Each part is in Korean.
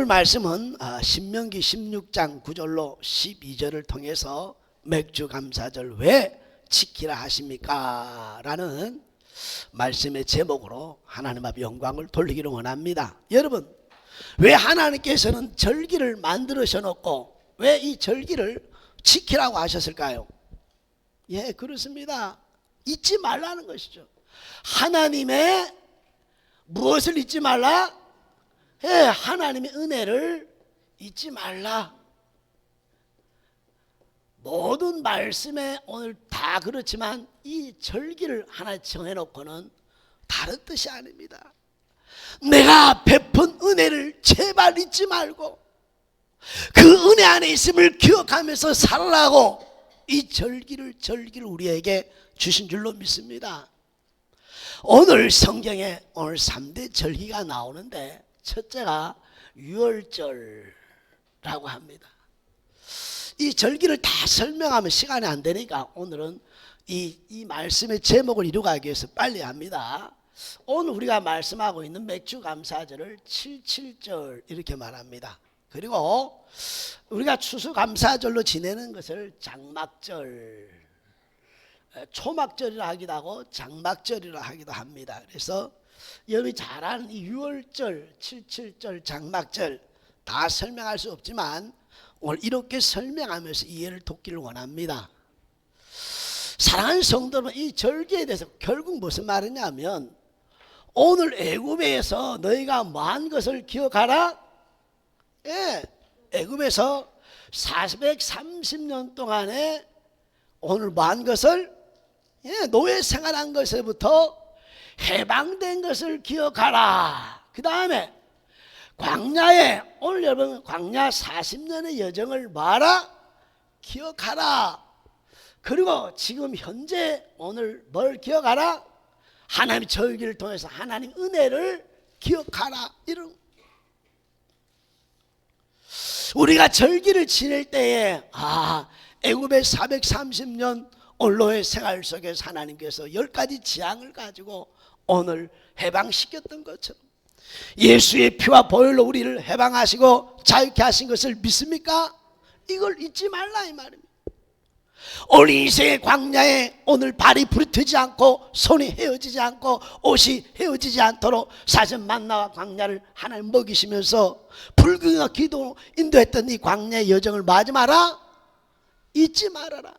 오늘 말씀은 아, 신명기 16장 9절로 12절을 통해서 맥주 감사절 왜 지키라 하십니까? 라는 말씀의 제목으로 하나님 앞 영광을 돌리기를 원합니다. 여러분, 왜 하나님께서는 절기를 만들으셔 놓고 왜 이 절기를 지키라고 하셨을까요? 예, 그렇습니다. 잊지 말라는 것이죠. 하나님의 무엇을 잊지 말라? 예, 하나님의 은혜를 잊지 말라. 모든 말씀에 오늘 다 그렇지만 이 절기를 하나 정해놓고는 다른 뜻이 아닙니다. 내가 베푼 은혜를 제발 잊지 말고 그 은혜 안에 있음을 기억하면서 살라고 이 절기를 절기를 우리에게 주신 줄로 믿습니다. 오늘 성경에 오늘 3대 절기가 나오는데 첫째가 유월절라고 합니다. 이 절기를 다 설명하면 시간이 안 되니까 오늘은 이, 이 말씀의 제목을 이루기 위해서 빨리 합니다. 오늘 우리가 말씀하고 있는 맥주 감사절을 77절 이렇게 말합니다. 그리고 우리가 추수 감사절로 지내는 것을 장막절, 초막절이라 하기도 하고 장막절이라 하기도 합니다. 그래서 여러분이 잘 아는 이 6월절, 77절, 장막절 다 설명할 수 없지만 오늘 이렇게 설명하면서 이해를 돕기를 원합니다. 사랑하는 성도는 이 절기에 대해서 결국 무슨 말이냐면 오늘 애굽에서 너희가 뭐한 것을 기억하라? 예, 애굽에서 430년 동안에 오늘 뭐한 것을 예, 노예 생활한 것에부터 해방된 것을 기억하라. 그 다음에 광야에 오늘 여러분 광야 40년의 여정을 말아 기억하라. 그리고 지금 현재 오늘 뭘 기억하라? 하나님 절기를 통해서 하나님 은혜를 기억하라. 이런 우리가 절기를 지낼 때에 아 애굽의 430년 언로의 생활 속에서 하나님께서 열 가지 지향을 가지고 오늘 해방시켰던 것처럼 예수의 피와 보혈로 우리를 해방하시고 자유케 하신 것을 믿습니까? 이걸 잊지 말라 이 말입니다. 오늘 인생의 광야에 오늘 발이 부르트지 않고 손이 헤어지지 않고 옷이 헤어지지 않도록 사전 만나와 광야를 하나님 먹이시면서 불경과 기도 인도했던 이 광야의 여정을 마지 마라 잊지 말아라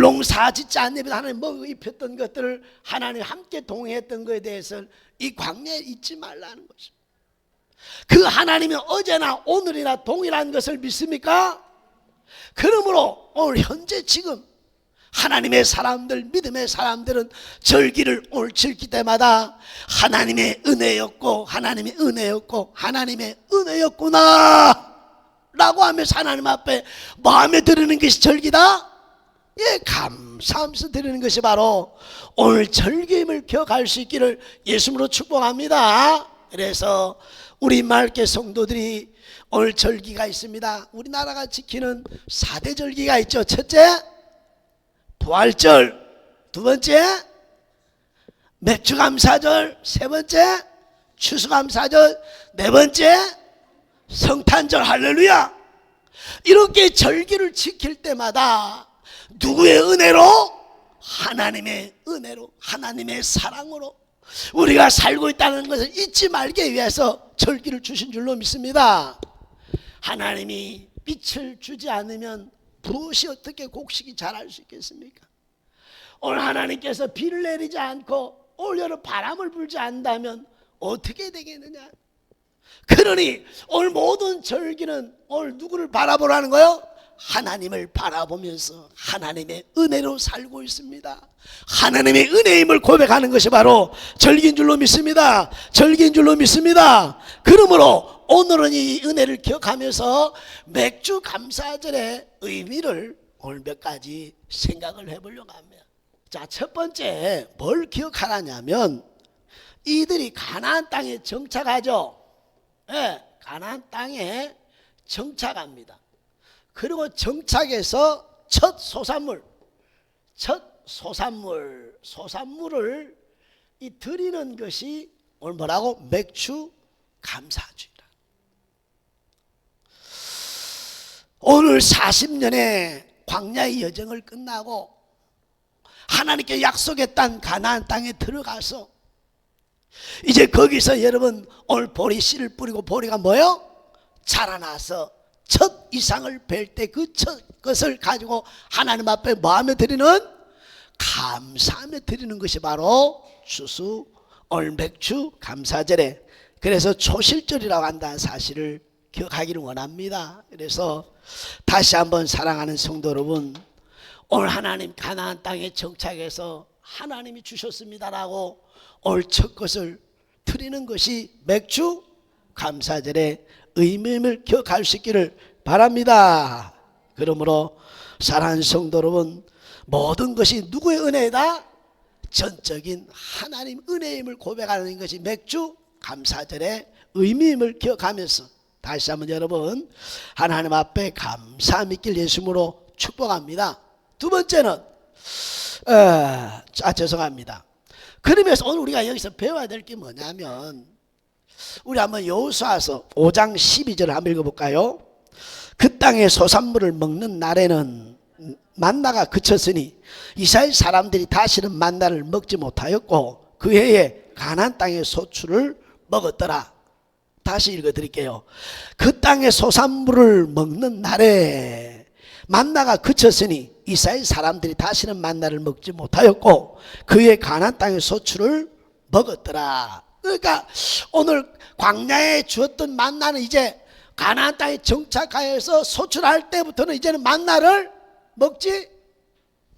농사 짓지 않는 하나님 먹어 입혔던 것들을 하나님 함께 동행했던 것에 대해서 이 광야에 잊지 말라는 것입니다 그 하나님이 어제나 오늘이나 동일한 것을 믿습니까? 그러므로 오늘 현재 지금 하나님의 사람들, 믿음의 사람들은 절기를 오늘 즐길 때마다 하나님의 은혜였고, 하나님의 은혜였고, 하나님의 은혜였구나. 라고 하면서 하나님 앞에 마음에 드는 것이 절기다? 예, 감사하면서 드리는 것이 바로 오늘 절기임을 기억할 수 있기를 예수님으로 축복합니다. 그래서 우리 말께 성도들이 오늘 절기가 있습니다. 우리나라가 지키는 4대 절기가 있죠. 첫째, 부활절. 두 번째, 맥주감사절. 세 번째, 추수감사절. 네 번째, 성탄절. 할렐루야. 이렇게 절기를 지킬 때마다 누구의 은혜로? 하나님의 은혜로, 하나님의 사랑으로 우리가 살고 있다는 것을 잊지 말게 위해서 절기를 주신 줄로 믿습니다. 하나님이 빛을 주지 않으면 무엇이 어떻게 곡식이 자랄 수 있겠습니까? 오늘 하나님께서 비를 내리지 않고 올 여름 바람을 불지 않는다면 어떻게 되겠느냐? 그러니 오늘 모든 절기는 오늘 누구를 바라보라는 거요? 하나님을 바라보면서 하나님의 은혜로 살고 있습니다. 하나님의 은혜임을 고백하는 것이 바로 절기인 줄로 믿습니다. 절기인 줄로 믿습니다. 그러므로 오늘은 이 은혜를 기억하면서 맥주 감사절의 의미를 오늘 몇 가지 생각을 해보려고 합니다. 자, 첫 번째 뭘 기억하라냐면 이들이 가나안 땅에 정착하죠. 예, 가나안 땅에 정착합니다. 그리고 정착해서 첫 소산물, 첫 소산물, 소산물을 이 드리는 것이 오늘 뭐라고 맥주 감사주의라. 오늘 40년의 광야의 여정을 끝나고 하나님께 약속했던 가나안 땅에 들어가서 이제 거기서 여러분 오늘 보리 씨를 뿌리고 보리가 뭐요? 자라나서 첫 이상을 뵐 때 그 첫 것을 가지고 하나님 앞에 뭐하며 드리는 감사하며 드리는 것이 바로 추수 올백주 감사절에 그래서 초실절이라고 한다는 사실을 기억하기를 원합니다. 그래서 다시 한번 사랑하는 성도 여러분 오늘 하나님 가나안 땅에 정착해서 하나님이 주셨습니다라고 올 첫 것을 드리는 것이 맥주 감사절의 의미임을 기억할 수 있기를 바랍니다. 그러므로 사랑하는 성도 여러분 모든 것이 누구의 은혜다? 전적인 하나님 은혜임을 고백하는 것이 맥주 감사절의 의미임을 기억하면서 다시 한번 여러분 하나님 앞에 감사 믿길 예수님으로 축복합니다. 두 번째는 어, 아 죄송합니다. 그러면서 오늘 우리가 여기서 배워야 될 게 뭐냐면 우리 한번 여호수아서 5장 12절을 한번 읽어볼까요? 그 땅의 소산물을 먹는 날에는 만나가 그쳤으니 이스라엘 사람들이 다시는 만나를 먹지 못하였고 그 해에 가나안 땅의 소출을 먹었더라. 다시 읽어드릴게요. 그 땅의 소산물을 먹는 날에 만나가 그쳤으니 이스라엘 사람들이 다시는 만나를 먹지 못하였고 그의 가나안 땅의 소출을 먹었더라. 그러니까 오늘 광야에 주었던 만나는 이제 가나안 땅에 정착하여서 소출할 때부터는 이제는 만나를 먹지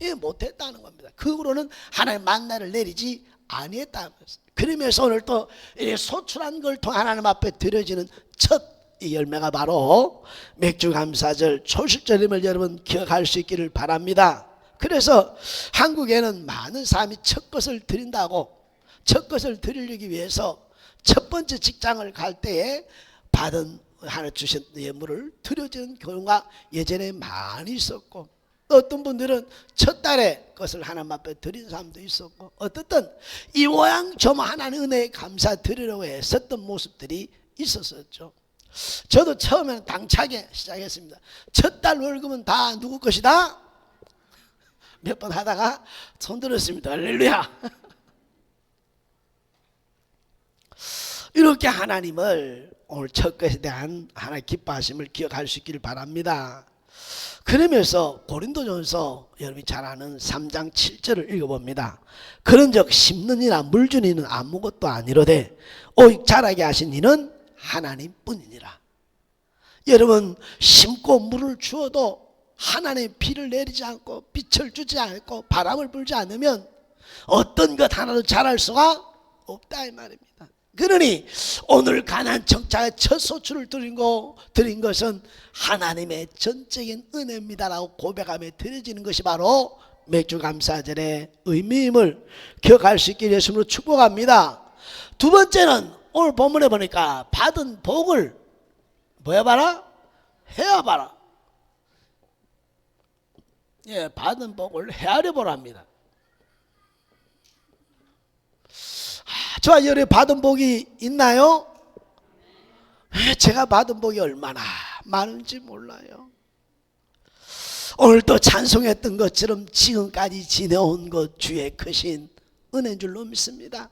예, 못했다는 겁니다. 그 후로는 하나님 만나를 내리지 것입니다. 그러면서 오늘 또 소출한 걸 통해 하나님 앞에 드려지는 첫 이 열매가 바로 맥주 감사절 초실절임을 여러분 기억할 수 있기를 바랍니다. 그래서 한국에는 많은 사람이 첫 것을 드린다고 첫 것을 드리기 위해서 첫 번째 직장을 갈 때에 받은 하나 주신 예물을 드려지는 경우가 예전에 많이 있었고 어떤 분들은 첫 달에 그것을 하나님 앞에 드린 사람도 있었고 어떻든 이 모양 좀 하나님 은혜에 감사 드리려고 했었던 모습들이 있었었죠. 저도 처음에는 당차게 시작했습니다. 첫 달 월급은 다 누구 것이다? 몇 번 하다가 손 들었습니다. 할렐루야. 이렇게 하나님을 오늘 첫 것에 대한 하나의 기뻐하심을 기억할 수 있기를 바랍니다. 그러면서 고린도전서 여러분이 잘 아는 3장 7절을 읽어봅니다. 그런즉 심는 이나 물주는 이는 아무것도 아니로되 오직 자라게 하신 이는 하나님뿐이니라. 여러분 심고 물을 주어도 하나님 비를 내리지 않고 빛을 주지 않고 바람을 불지 않으면 어떤 것 하나도 자랄 수가 없다 이 말입니다. 그러니 오늘 가난 정착의 첫 소출을 드린 거 드린 것은 하나님의 전적인 은혜입니다라고 고백하며 드려지는 것이 바로 맥주 감사절의 의미임을 기억할 수 있게 예수님으로 축복합니다. 두 번째는 오늘 본문에 보니까 받은 복을 뭐야 봐라? 헤아 봐라. 예, 받은 복을 헤아려 보랍니다. 저와 여러 받은 복이 있나요? 제가 받은 복이 얼마나 많은지 몰라요. 오늘 또 찬송했던 것처럼 지금까지 지내온 것 주의 크신 은혜인 줄로 믿습니다.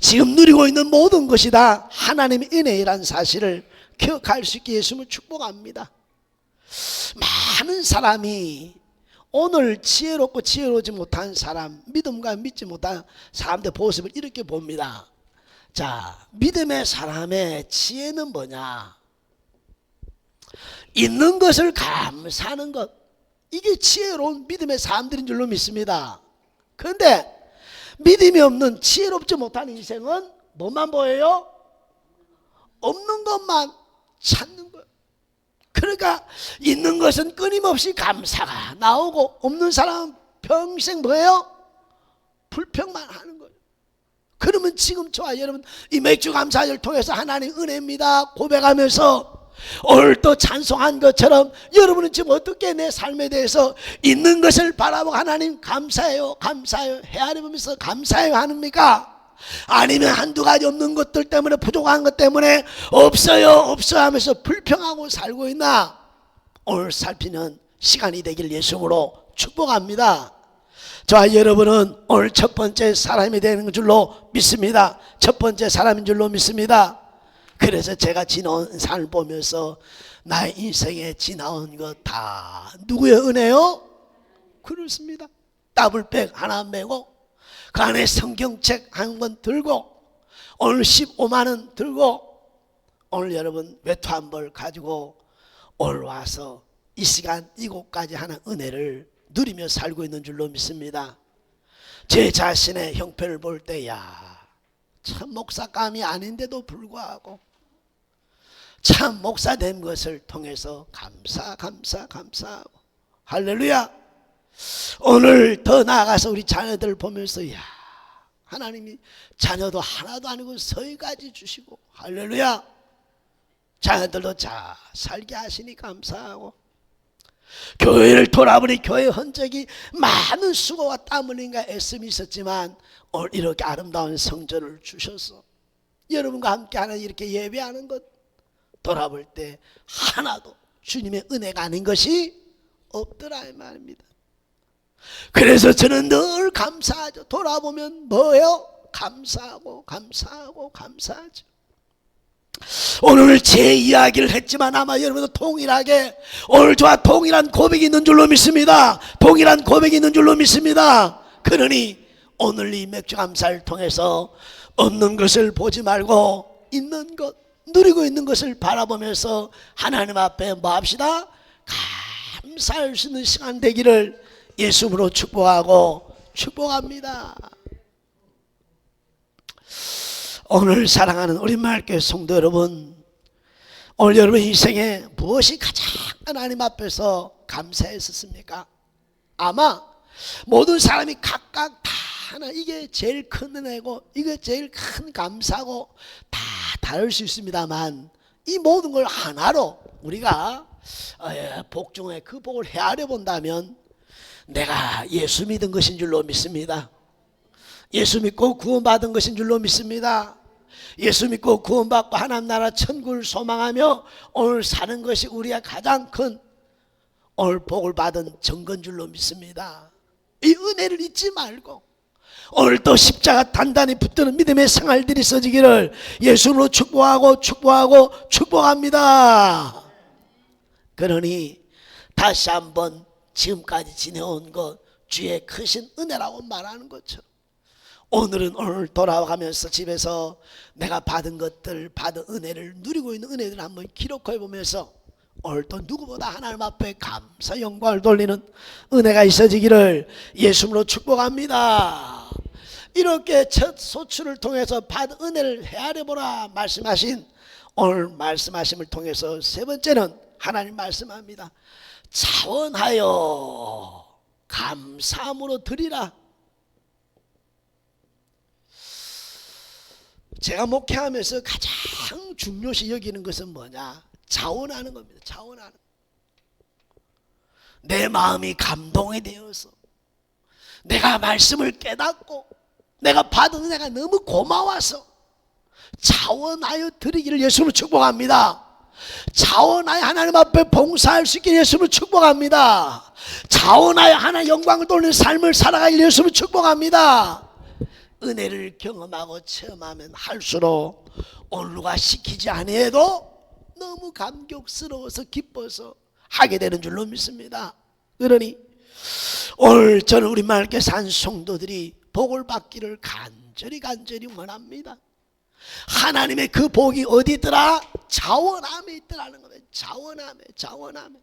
지금 누리고 있는 모든 것이 다 하나님의 은혜이란 사실을 기억할 수 있게 예수님을 축복합니다. 많은 사람이 오늘 지혜롭고 지혜로우지 못한 사람, 믿음과 믿지 못한 사람들 모습을 이렇게 봅니다. 자, 믿음의 사람의 지혜는 뭐냐? 있는 것을 감사하는 것. 이게 지혜로운 믿음의 사람들인 줄로 믿습니다. 그런데 믿음이 없는 지혜롭지 못한 인생은 뭐만 보여요? 없는 것만 찾는 거예요. 그러니까 있는 것은 끊임없이 감사가 나오고 없는 사람은 평생 뭐예요? 불평만 하는 거예요. 그러면 지금 저와 여러분 이 맥주 감사를 통해서 하나님 은혜입니다 고백하면서 오늘 또 찬송한 것처럼 여러분은 지금 어떻게 내 삶에 대해서 있는 것을 바라보고 하나님 감사해요 감사해요 헤아려보면서 감사해요 하십니까? 아니면 한두 가지 없는 것들 때문에 부족한 것 때문에 없어요 없어 하면서 불평하고 살고 있나 오늘 살피는 시간이 되길 예수님으로 축복합니다. 저와 여러분은 오늘 첫 번째 사람이 되는 줄로 믿습니다. 첫 번째 사람인 줄로 믿습니다. 그래서 제가 지나온 삶을 보면서 나의 인생에 지나온 것 다 누구의 은혜요? 그렇습니다. 더블백 하나 메고 그 안에 성경책 한 권 들고 오늘 15만 원 들고 오늘 여러분 외투 한 벌 가지고 오늘 와서 이 시간 이곳까지 하는 은혜를 누리며 살고 있는 줄로 믿습니다. 제 자신의 형편을 볼 때야 참 목사감이 아닌데도 불구하고 참 목사 된 것을 통해서 감사 감사 감사하고 할렐루야 오늘 더 나아가서 우리 자녀들 보면서 야 하나님이 자녀도 하나도 아니고 서희까지 주시고 할렐루야 자녀들도 잘 살게 하시니 감사하고 교회를 돌아보니 교회 흔적이 많은 수고와 땀 흘림과 애씀이 있었지만 오늘 이렇게 아름다운 성전을 주셔서 여러분과 함께 하는 이렇게 예배하는 것 돌아볼 때 하나도 주님의 은혜가 아닌 것이 없더라 이 말입니다. 그래서 저는 늘 감사하죠. 돌아보면 뭐예요? 감사하고 감사하고 감사하죠. 오늘 제 이야기를 했지만 아마 여러분도 동일하게 오늘 저와 동일한 고백이 있는 줄로 믿습니다. 동일한 고백이 있는 줄로 믿습니다. 그러니 오늘 이 맥주 감사를 통해서 없는 것을 보지 말고 있는 것 누리고 있는 것을 바라보면서 하나님 앞에 뭐 합시다? 감사할 수 있는 시간 되기를 예수로 축복하고 축복합니다. 오늘 사랑하는 우리 말교회 성도 여러분, 오늘 여러분 인생에 무엇이 가장 하나님 앞에서 감사했었습니까? 아마 모든 사람이 각각 다 하나 이게 제일 큰 은혜고 이게 제일 큰 감사고 다 다를 수 있습니다만 이 모든 걸 하나로 우리가 어, 예, 복 중에 그 복을 헤아려 본다면 내가 예수 믿은 것인 줄로 믿습니다. 예수 믿고 구원받은 것인 줄로 믿습니다. 예수 믿고 구원받고 하나님 나라 천국을 소망하며 오늘 사는 것이 우리가 가장 큰 오늘 복을 받은 정건 줄로 믿습니다. 이 은혜를 잊지 말고 오늘 또 십자가 단단히 붙드는 믿음의 생활들이 써지기를 예수로 축복하고 축복하고 축복합니다. 그러니 다시 한번 지금까지 지내온 것 주의 크신 은혜라고 말하는 것처럼 오늘은 오늘 돌아가면서 집에서 내가 받은 것들 받은 은혜를 누리고 있는 은혜들을 한번 기록해 보면서 오늘 또 누구보다 하나님 앞에 감사 영광을 돌리는 은혜가 있어지기를 예수로 축복합니다. 이렇게 첫 소출을 통해서 받은 은혜를 헤아려 보라 말씀하신 오늘 말씀하심을 통해서 세 번째는 하나님 말씀합니다. 자원하여 감사함으로 드리라. 제가 목회하면서 가장 중요시 여기는 것은 뭐냐? 자원하는 겁니다. 자원하는. 내 마음이 감동이 되어서 내가 말씀을 깨닫고 내가 받은 은혜가 너무 고마워서 자원하여 드리기를 예수로 축복합니다. 자원하여 하나님 앞에 봉사할 수 있게 예수를 축복합니다. 자원하여 하나 영광을 돌리는 삶을 살아갈 예수를 축복합니다. 은혜를 경험하고 체험하면 할수록 오늘과 시키지 아니해도 너무 감격스러워서 기뻐서 하게 되는 줄로 믿습니다. 그러니 오늘 저는 우리 말께 산 성도들이 복을 받기를 간절히 간절히 원합니다. 하나님의 그 복이 어디 있더라? 자원함에 있더라는 거예요. 자원함에, 자원함에.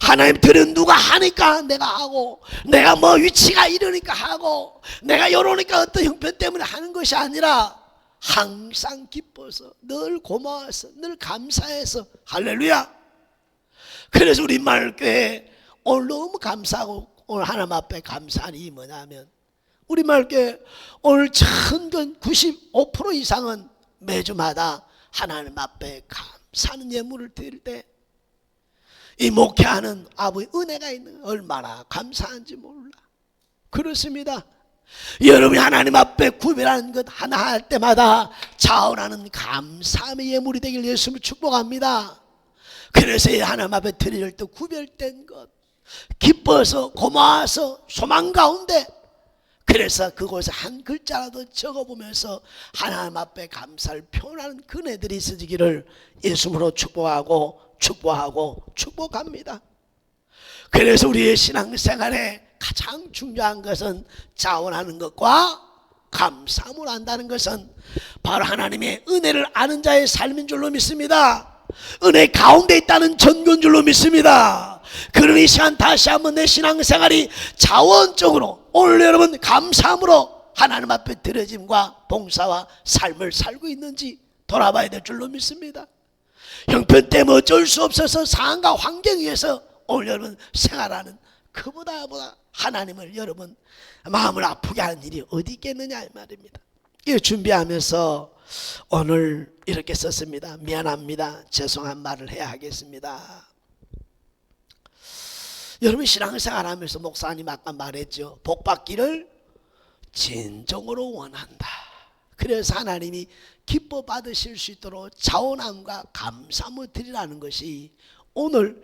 하나님 들은 누가 하니까 내가 하고, 내가 뭐 위치가 이러니까 하고, 내가 이러니까 어떤 형편 때문에 하는 것이 아니라, 항상 기뻐서, 늘 고마워서, 늘 감사해서, 할렐루야! 그래서 우리 말교회 오늘 너무 감사하고, 오늘 하나님 앞에 감사하니 이 뭐냐면, 우리 말께 오늘 천건 95% 이상은 매주마다 하나님 앞에 감사하는 예물을 드릴 때 이 목회하는 아버지 은혜가 있는 얼마나 감사한지 몰라. 그렇습니다. 여러분이 하나님 앞에 구별하는 것 하나 할 때마다 자원하는 감사함의 예물이 되길 예수를 축복합니다. 그래서 이 하나님 앞에 드릴 때 구별된 것 기뻐서 고마워서 소망 가운데 그래서 그곳에 한 글자라도 적어보면서 하나님 앞에 감사를 표현하는 그네들이 있어지기를 예수님으로 축복하고 축복하고 축복합니다. 그래서 우리의 신앙생활에 가장 중요한 것은 자원하는 것과 감사함을 한다는 것은 바로 하나님의 은혜를 아는 자의 삶인 줄로 믿습니다. 은혜 가운데 있다는 전군 줄로 믿습니다. 그러니 이 시간 다시 한번 내 신앙생활이 자원적으로 오늘 여러분 감사함으로 하나님 앞에 드려짐과 봉사와 삶을 살고 있는지 돌아봐야 될 줄로 믿습니다. 형편 때문에 어쩔 수 없어서 상황과 환경 위에서 오늘 여러분 생활하는 그보다 보다 하나님을 여러분 마음을 아프게 하는 일이 어디 있겠느냐 이 말입니다. 이 준비하면서 오늘 이렇게 썼습니다. 미안합니다. 죄송한 말을 해야 하겠습니다. 여러분 신앙생활 하면서 목사님 아까 말했죠. 복 받기를 진정으로 원한다. 그래서 하나님이 기뻐 받으실 수 있도록 자원함과 감사함을 드리라는 것이 오늘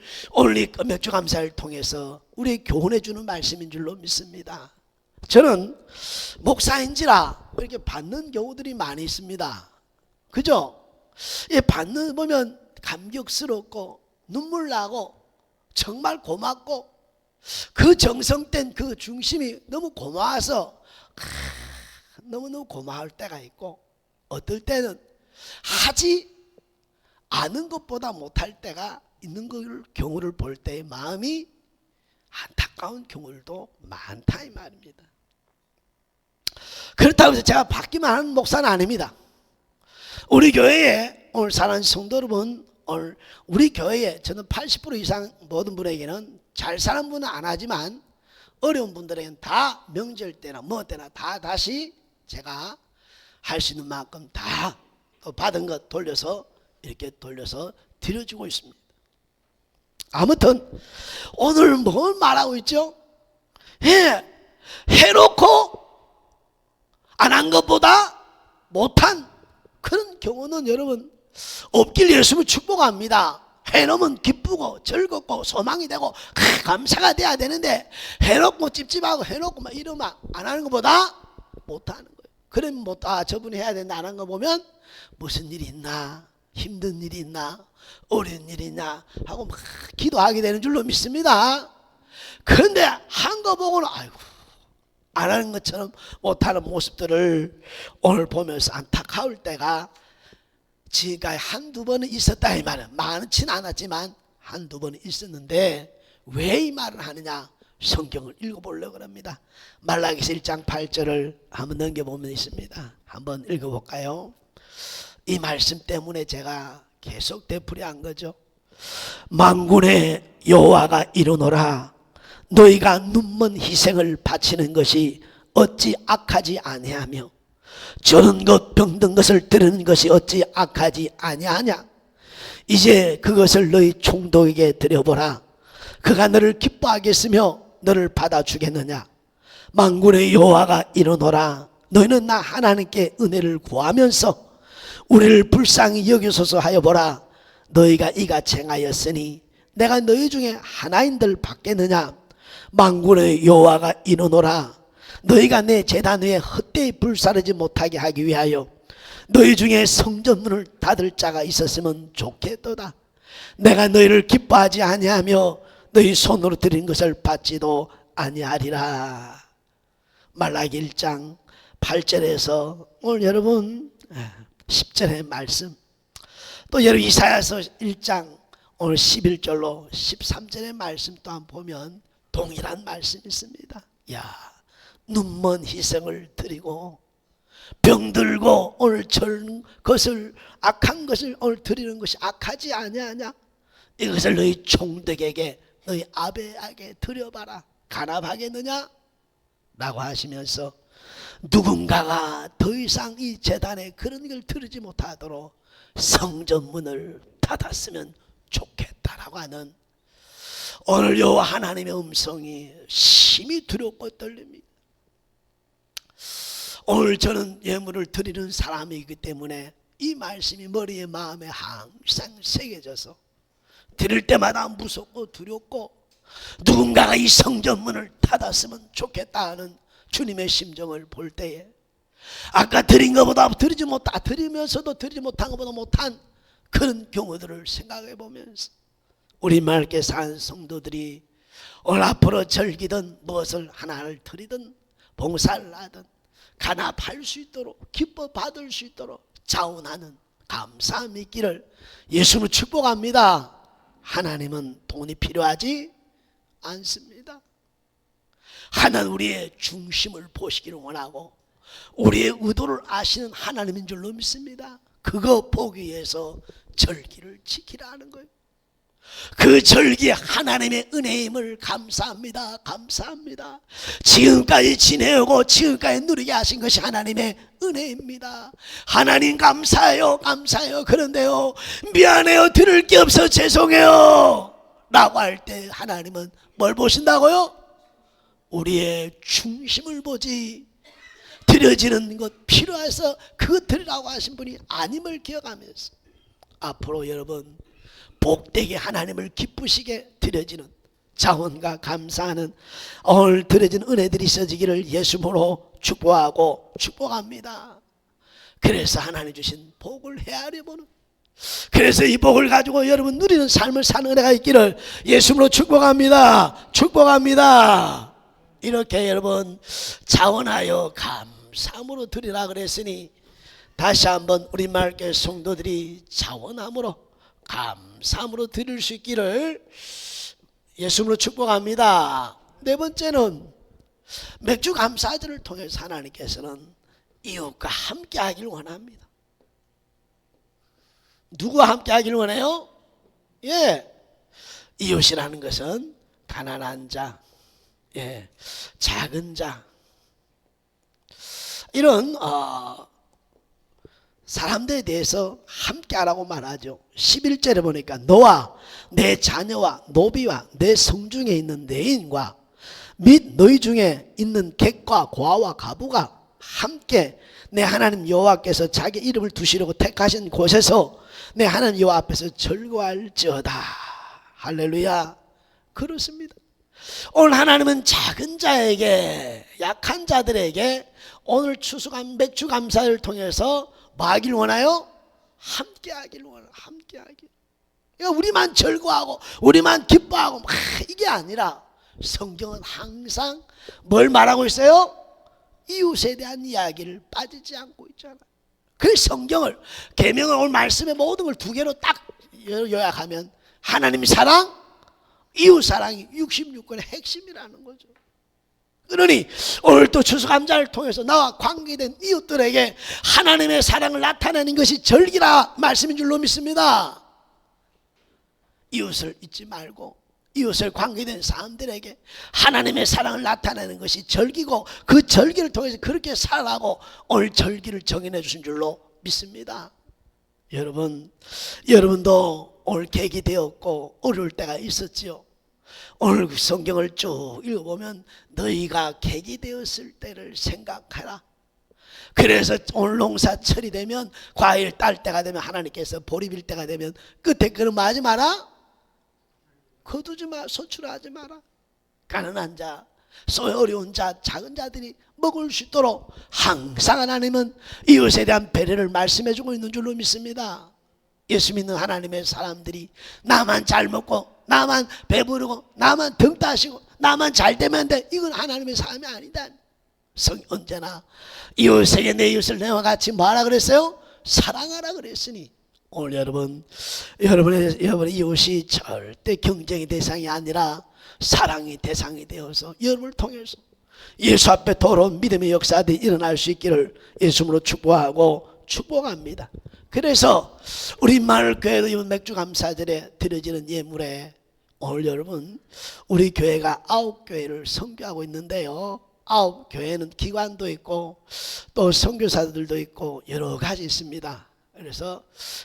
이 몇주 감사를 통해서 우리 교훈해 주는 말씀인 줄로 믿습니다. 저는 목사인지라 이렇게 받는 경우들이 많이 있습니다. 그죠? 예, 받는 보면 감격스럽고 눈물 나고 정말 고맙고 그 정성된 그 중심이 너무 고마워서 아, 너무너무 고마울 때가 있고 어떨 때는 하지 않은 것보다 못할 때가 있는 걸 경우를 볼때 마음이 안타까운 경우들도 많다 이 말입니다. 그렇다고 해서 제가 받기만 하는 목사는 아닙니다. 우리 교회에 오늘 사는 성도 여러분 오늘 우리 교회에 저는 80% 이상 모든 분에게는 잘 사는 분은 안 하지만 어려운 분들에게는 다 명절 때나 뭐 때나 다 다시 제가 할 수 있는 만큼 다 받은 것 돌려서 이렇게 돌려서 드려주고 있습니다. 아무튼 오늘 뭘 말하고 있죠? 해 해놓고 안 한 것보다 못한 그런 경우는 여러분 없길 예수님을 축복합니다. 해놓으면 기쁘고 즐겁고 소망이 되고 크, 감사가 돼야 되는데 해놓고 찝찝하고 해놓고 막 이러면 안 하는 것보다 못하는 거예요. 그러면 못, 아, 저분이 해야 된다 안 하는 거 보면 무슨 일이 있나 힘든 일이 있나 어려운 일이 있나 하고 막 기도하게 되는 줄로 믿습니다. 그런데 한 거 보고는 아이고 안 하는 것처럼 못하는 모습들을 오늘 보면서 안타까울 때가 지금까지 한두 번은 있었다 이 말은 많지는 않았지만 한두 번은 있었는데 왜 이 말을 하느냐? 성경을 읽어보려고 합니다. 말라기서 1장 8절을 한번 넘겨보면 있습니다. 한번 읽어볼까요? 이 말씀 때문에 제가 계속 되풀이한 거죠. 만군의 여호와가 이르노라 너희가 눈먼 희생을 바치는 것이 어찌 악하지 아니하며 저런 것 병든 것을 들은 것이 어찌 악하지 아니하냐? 이제 그것을 너희 총독에게 드려보라. 그가 너를 기뻐하겠으며 너를 받아주겠느냐? 만군의 여호와가 이르노라. 너희는 나 하나님께 은혜를 구하면서 우리를 불쌍히 여기소서 하여 보라. 너희가 이같이 행하였으니 내가 너희 중에 하나인들 받겠느냐? 만군의 여호와가 이르노라 너희가 내 재단 위에 헛되이 불사르지 못하게 하기 위하여 너희 중에 성전문을 닫을 자가 있었으면 좋겠도다. 내가 너희를 기뻐하지 아니하며 너희 손으로 드린 것을 받지도 아니하리라. 말라기 1장 8절에서 오늘 여러분 10절의 말씀. 또 여러분 이사야서 1장 오늘 11절로 13절의 말씀 또한 보면 동일한 말씀이 있습니다. 야 눈먼 희생을 드리고 병들고 오늘 절 것을 악한 것을 오늘 드리는 것이 악하지 아니하냐? 이것을 너희 총독에게 너희 아베에게 드려봐라. 간합하겠느냐? 라고 하시면서 누군가가 더 이상 이 재단에 그런 걸 들으지 못하도록 성전문을 닫았으면 좋겠다라고 하는 오늘 여호와 하나님의 음성이 심히 두렵고 떨립니다. 오늘 저는 예물을 드리는 사람이기 때문에 이 말씀이 머리에 마음에 항상 새겨져서 드릴 때마다 무섭고 두렵고 누군가가 이 성전문을 닫았으면 좋겠다 하는 주님의 심정을 볼 때에 아까 드린 것보다 드리지 못하 드리면서도 드리지 못한 것보다 못한 그런 경우들을 생각해 보면서 우리 맑게 산 성도들이 오늘 앞으로 절기든 무엇을 하나를 드리든 봉사를 하든 간합할 수 있도록 기뻐 받을 수 있도록 자원하는 감사함 있기를 예수로 축복합니다. 하나님은 돈이 필요하지 않습니다. 하나는 우리의 중심을 보시기를 원하고 우리의 의도를 아시는 하나님인 줄로 믿습니다. 그거 보기 위해서 절기를 지키라는 거예요. 그 절기 하나님의 은혜임을 감사합니다. 감사합니다. 지금까지 지내오고 지금까지 누리게 하신 것이 하나님의 은혜입니다. 하나님 감사해요. 감사해요. 그런데요. 미안해요. 들을 게 없어 죄송해요. 라고 할 때 하나님은 뭘 보신다고요? 우리의 중심을 보지 드려지는 것 필요해서 그것 드리라고 하신 분이 아님을 기억하면서 앞으로 여러분 복되게 하나님을 기쁘시게 드려지는 자원과 감사하는 오늘 드려진 은혜들이 있어지기를 예수님으로 축복하고 축복합니다. 그래서 하나님 주신 복을 헤아려 보는 그래서 이 복을 가지고 여러분 누리는 삶을 사는 은혜가 있기를 예수님으로 축복합니다. 축복합니다. 이렇게 여러분 자원하여 감사함으로 드리라 그랬으니 다시 한번 우리 말께 성도들이 자원함으로 감사함으로 드릴 수 있기를 예수님으로 축복합니다. 네 번째는 맥주 감사절을 통해서 하나님께서는 이웃과 함께 하기를 원합니다. 누구와 함께 하기를 원해요? 예. 이웃이라는 것은 가난한 자, 예, 작은 자, 이런 어, 사람들에 대해서 함께 하라고 말하죠. 11절에 보니까 너와 내 자녀와 노비와 내 성중에 있는 내 인과 및 너희 중에 있는 객과 고아와 가부가 함께 내 하나님 여호와께서 자기 이름을 두시려고 택하신 곳에서 내 하나님 여호와 앞에서 절거할지어다. 할렐루야. 그렇습니다. 오늘 하나님은 작은 자에게 약한 자들에게 오늘 추수감 맥주 감사를 통해서 뭐 하길 원하요? 함께 하길 원하 함께 하길. 그러니까 우리만 절거하고 우리만 기뻐하고 막 이게 아니라 성경은 항상 뭘 말하고 있어요? 이웃에 대한 이야기를 빠지지 않고 있잖아요. 그 성경을 계명을 오늘 말씀의 모든 걸 두 개로 딱 요약하면 하나님 사랑, 이웃 사랑이 66권의 핵심이라는 거죠. 그러니 오늘 또 추수감자를 통해서 나와 관계된 이웃들에게 하나님의 사랑을 나타내는 것이 절기라 말씀인 줄로 믿습니다. 이웃을 잊지 말고 이웃을 관계된 사람들에게 하나님의 사랑을 나타내는 것이 절기고 그 절기를 통해서 그렇게 살아가고 오늘 절기를 정해내 주신 줄로 믿습니다. 여러분, 여러분도 오늘 계기 되었고 어려울 때가 있었지요. 오늘 그 성경을 쭉 읽어보면 너희가 계기 되었을 때를 생각하라. 그래서 오늘 농사철이 되면 과일 딸 때가 되면 하나님께서 보리빌 때가 되면 끝에 그런 뭐 하지 마라? 거두지 마, 소출하지 마라. 가난한 자, 소외 어려운 자, 작은 자들이 먹을 수 있도록 항상 하나님은 이웃에 대한 배려를 말씀해 주고 있는 줄로 믿습니다. 예수 믿는 하나님의 사람들이 나만 잘 먹고 나만 배부르고 나만 등 따시고 나만 잘 되면 돼. 이건 하나님의 삶이 아니다. 성 언제나 이웃에게 내 이웃을 내와 같이 뭐하라 그랬어요? 사랑하라 그랬으니 오늘 여러분 여러분의 여러분의 이웃이 절대 경쟁의 대상이 아니라 사랑의 대상이 되어서 여러분을 통해서 예수 앞에 돌아온 믿음의 역사들이 일어날 수 있기를 예수님으로 축복하고 축복합니다. 그래서 우리 마을 교회도 이번 맥주 감사절에 드려지는 예물에 오늘 여러분 우리 교회가 아홉 교회를 선교하고 있는데요. 아홉 교회는 기관도 있고 또 선교사들도 있고 여러 가지 있습니다. 그래서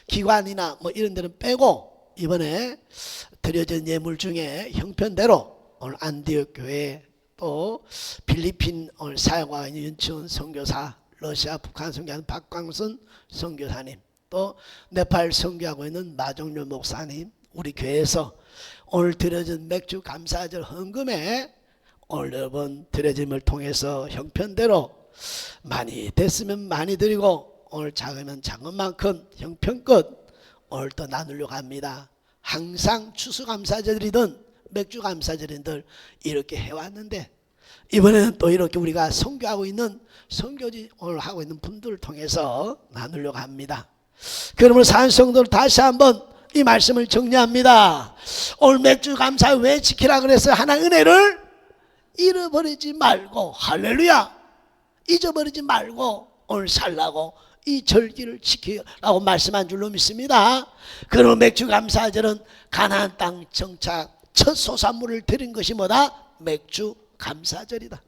기관이나 뭐 이런 데는 빼고 이번에 드려진 예물 중에 형편대로 오늘 안디옥 교회 또 필리핀 오늘 사역과 윤치원 선교사 러시아 북한 선교하는 박광순 선교사님 또 네팔 선교하고 있는 마종료 목사님 우리 교회에서 오늘 드려진 맥주 감사절 헌금에 오늘 여러분 드려짐을 통해서 형편대로 많이 됐으면 많이 드리고 오늘 작으면 작은 만큼 형편껏 오늘 또 나누려고 합니다. 항상 추수감사절이든 맥주 감사절이든 이렇게 해왔는데 이번에는 또 이렇게 우리가 선교하고 있는 선교지 오늘 하고 있는 분들을 통해서 나누려고 합니다. 그러므로 산성도를 다시 한번 이 말씀을 정리합니다. 오늘 맥주 감사 왜 지키라 그랬어요? 하나 은혜를 잃어버리지 말고 할렐루야 잊어버리지 말고 오늘 살라고 이 절기를 지키라고 말씀한 줄로 믿습니다. 그러면 맥주 감사절은 가나안 땅 정착 첫 소산물을 드린 것이 뭐다? 맥주 감사절이다.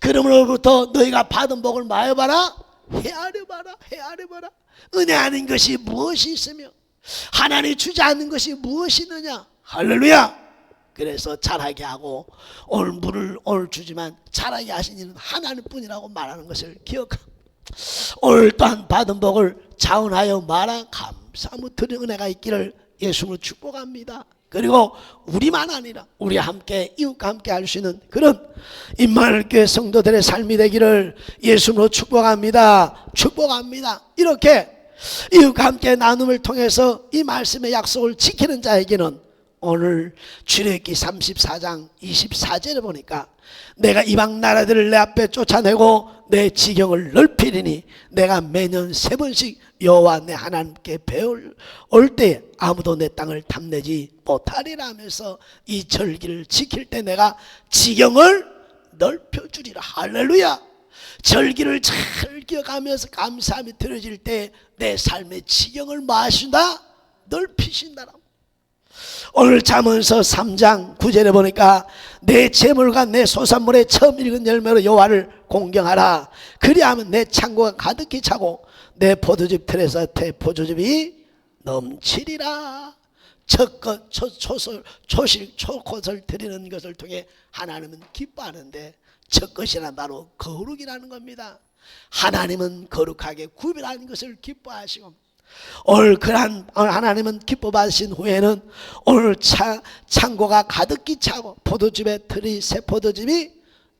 그러므로부터 너희가 받은 복을 마여봐라 헤아려봐라 헤아려봐라 은혜 아닌 것이 무엇이 있으며 하나님이 주지 않는 것이 무엇이 있느냐 할렐루야 그래서 잘하게 하고 오늘 물을 오늘 주지만 잘하게 하신 이는 하나님뿐이라고 말하는 것을 기억하고 오늘 또한 받은 복을 자원하여 말한 감사무 드린 은혜가 있기를 예수로 축복합니다. 그리고 우리만 아니라 우리 함께 이웃과 함께 할 수 있는 그런 임마누엘 교회 성도들의 삶이 되기를 예수로 축복합니다. 축복합니다. 이렇게 이웃과 함께 나눔을 통해서 이 말씀의 약속을 지키는 자에게는 오늘 출애굽기 34장 24절에 보니까 내가 이방 나라들을 내 앞에 쫓아내고 내 지경을 넓히리니 내가 매년 세 번씩 여호와 내 하나님께 배울 올 때 아무도 내 땅을 탐내지 못하리라 하면서 이 절기를 지킬 때 내가 지경을 넓혀 주리라. 할렐루야 절기를 잘 기억하면서 감사함이 들어질 때 내 삶의 지경을 마신다? 넓히신다라 오늘 잠언서 3장 9절에 보니까 내 재물과 내 소산물의 처음 익은 열매로 여호와를 공경하라. 그리하면 내 창고가 가득히 차고 내 포도즙 틀에서 대 포도즙이 넘치리라. 첫것 초, 초설 초실 초콧을 드리는 것을 통해 하나님은 기뻐하는데 첫 것이란 바로 거룩이라는 겁니다 하나님은 거룩하게 구별하는 것을 기뻐하시고 오늘 그러한 하나님은 기뻐 받으신 후에는 오늘 차, 창고가 가득히 차고 포도즙의 틀이 새 포도즙이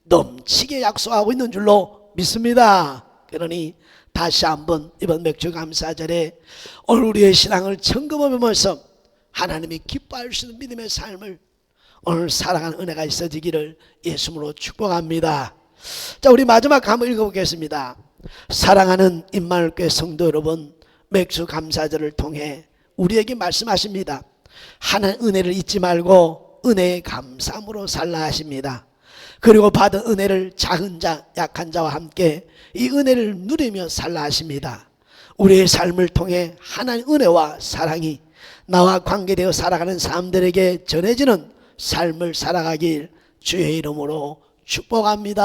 넘치게 약속하고 있는 줄로 믿습니다. 그러니 다시 한번 이번 맥주 감사절에 오늘 우리의 신앙을 점검하면서 하나님이 기뻐할 수 있는 믿음의 삶을 오늘 살아가는 은혜가 있어지기를 예수님으로 축복합니다. 자, 우리 마지막 한번 읽어보겠습니다. 사랑하는 임마누엘교회 성도 여러분, 맥주 감사절을 통해 우리에게 말씀하십니다. 하나님 은혜를 잊지 말고 은혜의 감사함으로 살라 하십니다. 그리고 받은 은혜를 작은 자, 약한 자와 함께 이 은혜를 누리며 살라 하십니다. 우리의 삶을 통해 하나님 은혜와 사랑이 나와 관계되어 살아가는 사람들에게 전해지는 삶을 살아가길 주의 이름으로 축복합니다.